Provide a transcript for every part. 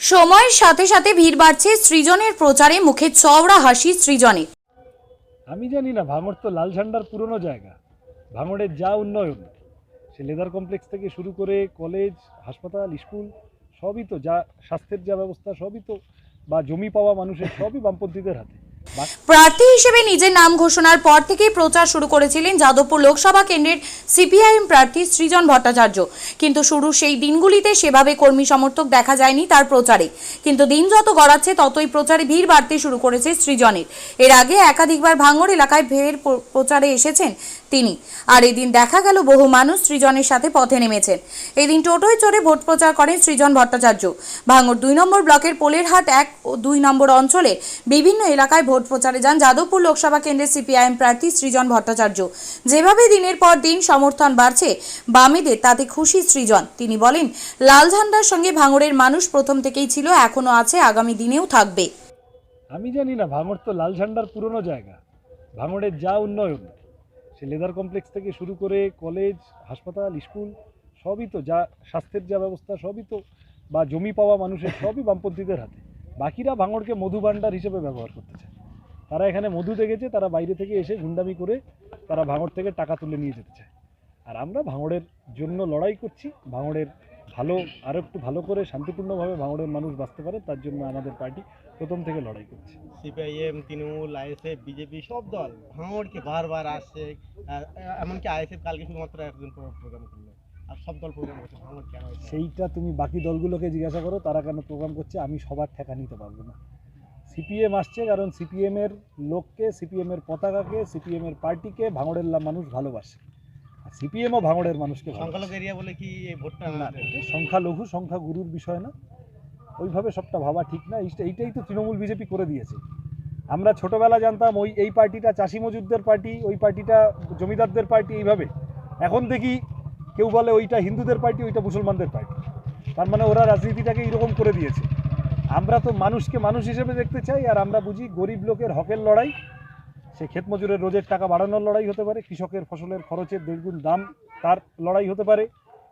সময়ের সাথে সাথে ভিড় বাড়ছে সৃজনের প্রচারে মুখে চওড়া হাসি সৃজনে। আমি জানি না, ভাঙড় তো লাল ঝান্ডার পুরনো জায়গা। ভাঙড়ের যা উন্নয়ন, সে লেদার কমপ্লেক্স থেকে শুরু করে কলেজ, হাসপাতাল, স্কুল, সবই তো যা স্বাস্থ্যের যা ব্যবস্থা, সবই তো বা জমি পাওয়া মানুষের, সবই বামপন্থীদের হাতে। প্রার্থী হিসেবে নিজের নাম ঘোষণার পর থেকেই প্রচার শুরু করেছিলেন যাদবপুর লোকসভা কেন্দ্রের সিপিআইএম প্রার্থী সৃজন ভট্টাচার্য। কিন্তু শুরু সেই দিনগুলিতে সেভাবে কর্মী সমর্থক দেখা যায়নি তার প্রচারে। কিন্তু দিন যত গড়াচ্ছে, ততই প্রচারে ভিড় বাড়তে শুরু করেছে সৃজনের। এর আগে একাধিকবার ভাঙড় এলাকায় ভের প্রচারে এসেছেন তিনি। আর এদিন দেখা গেল বহু মানুষ সৃজনের সাথে পথে নেমেছেন। এদিন টোটোয় চড়ে ভোট প্রচার করেন সৃজন ভট্টাচার্য। ভাঙড় দুই নম্বর ব্লকের পোলেরহাট এক ও দুই নম্বর অঞ্চলে বিভিন্ন এলাকায় ভোট প্রচারে যান যাদবপুর লোকসভা কেন্দ্রের সিপিআইএম প্রার্থী সৃজন ভট্টাচার্য। যেভাবে দিনের পর দিন সমর্থন বাড়ছে বামেদের, তাতে খুশি সৃজন। তিনি বলেন, লাল ঝান্ডার সঙ্গে ভাঙড়ের মানুষ প্রথম থেকেই ছিল, এখনও আছে, আগামী দিনেও থাকবে। আমি জানি না ভাঙড় তো লাল ঝান্ডার পুরনো জায়গা। ভাঙড়ের যা উন্নয়ন। সে লেদার কমপ্লেক্স থেকে শুরু করে কলেজ, হাসপাতাল, স্কুল, সবই তো যা স্বাস্থ্যের যা ব্যবস্থা, সবই তো বা জমি পাওয়া মানুষের, সবই বামপন্থীদের হাতে। বাকিরা ভাঙড়কে মধু ভাণ্ডার হিসেবে ব্যবহার করতে চায়। তারা এখানে মধু দেখেছে, তারা বাইরে থেকে এসে গুন্ডামি করে তারা ভাঙড় থেকে টাকা তুলে নিয়ে যেতে চায়। আর আমরা ভাঙড়ের জন্য লড়াই করছি, ভাঙড়ের ভালো আরও একটু ভালো করে শান্তিপূর্ণভাবে ভাঙড়ের মানুষ বাঁচতে পারে তার জন্য আমাদের পার্টি প্রথম থেকে লড়াই করছে। সিপিআইএম তৃণমূল আইএসএফ বিজেপি সব দল ভাঙড়কে বারবার আসছে এমনকি আইএসএফ কালকে শুধুমাত্র একজন প্রোগ্রাম করল। আর সব দল প্রোগ্রাম করছে ভাঙড় কেন সেইটা তুমি বাকি দলগুলোকে জিজ্ঞাসা করো তারা কেন প্রোগ্রাম করছে আমি সবার ঠেকা নিতে পারব না। সিপিএম আসছে কারণ সিপিএমের লোককে সিপিএমের পতাকাকে সিপিএমের পার্টিকে ভাঙড়ের মানুষ ভালোবাসে। সিপিএমও ভাঙড়ের মানুষকে। সংখ্যালঘু এরিয়া বলে কি ভোটটা না সংখ্যালঘু সংখ্যাগুরুর বিষয় না। ওইভাবে সবটা ভাবা ঠিক না। এইটাই তো তৃণমূল বিজেপি করে দিয়েছে। আমরা ছোটবেলা জানতাম ওই এই পার্টিটা চাষি মজুরদের পার্টি ওই পার্টিটা জমিদারদের পার্টি এইভাবে। এখন দেখি কেউ বলে ওইটা হিন্দুদের পার্টি ওইটা মুসলমানদের পার্টি। তার মানে ওরা রাজনীতিটাকে এইরকম করে দিয়েছে। আমরা তো মানুষকে মানুষ হিসেবে দেখতে চাই আর আমরা বুঝি গরিব লোকের হকের লড়াই। সে ক্ষেত মজুরের রোজের টাকা বাড়ানোর লড়াই হতে পারে, কৃষকের ফসলের খরচের দেড়গুণ দাম তার লড়াই হতে পারে,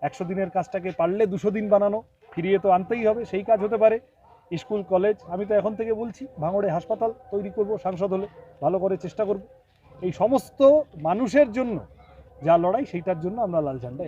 একশো দিনের কাজটাকে পারলে দুশো দিন বানানো, ফিরিয়ে তো আনতেই হবে, সেই কাজ হতে পারে। স্কুল, কলেজ, আমি তো এখন থেকে বলছি, ভাঙড়ে হাসপাতাল তৈরি করব, সাংসদ হলে ভালো করে চেষ্টা করব। এই সমস্ত মানুষের জন্য যা লড়াই, সেইটার জন্য আমরা লাল ঝান্ডা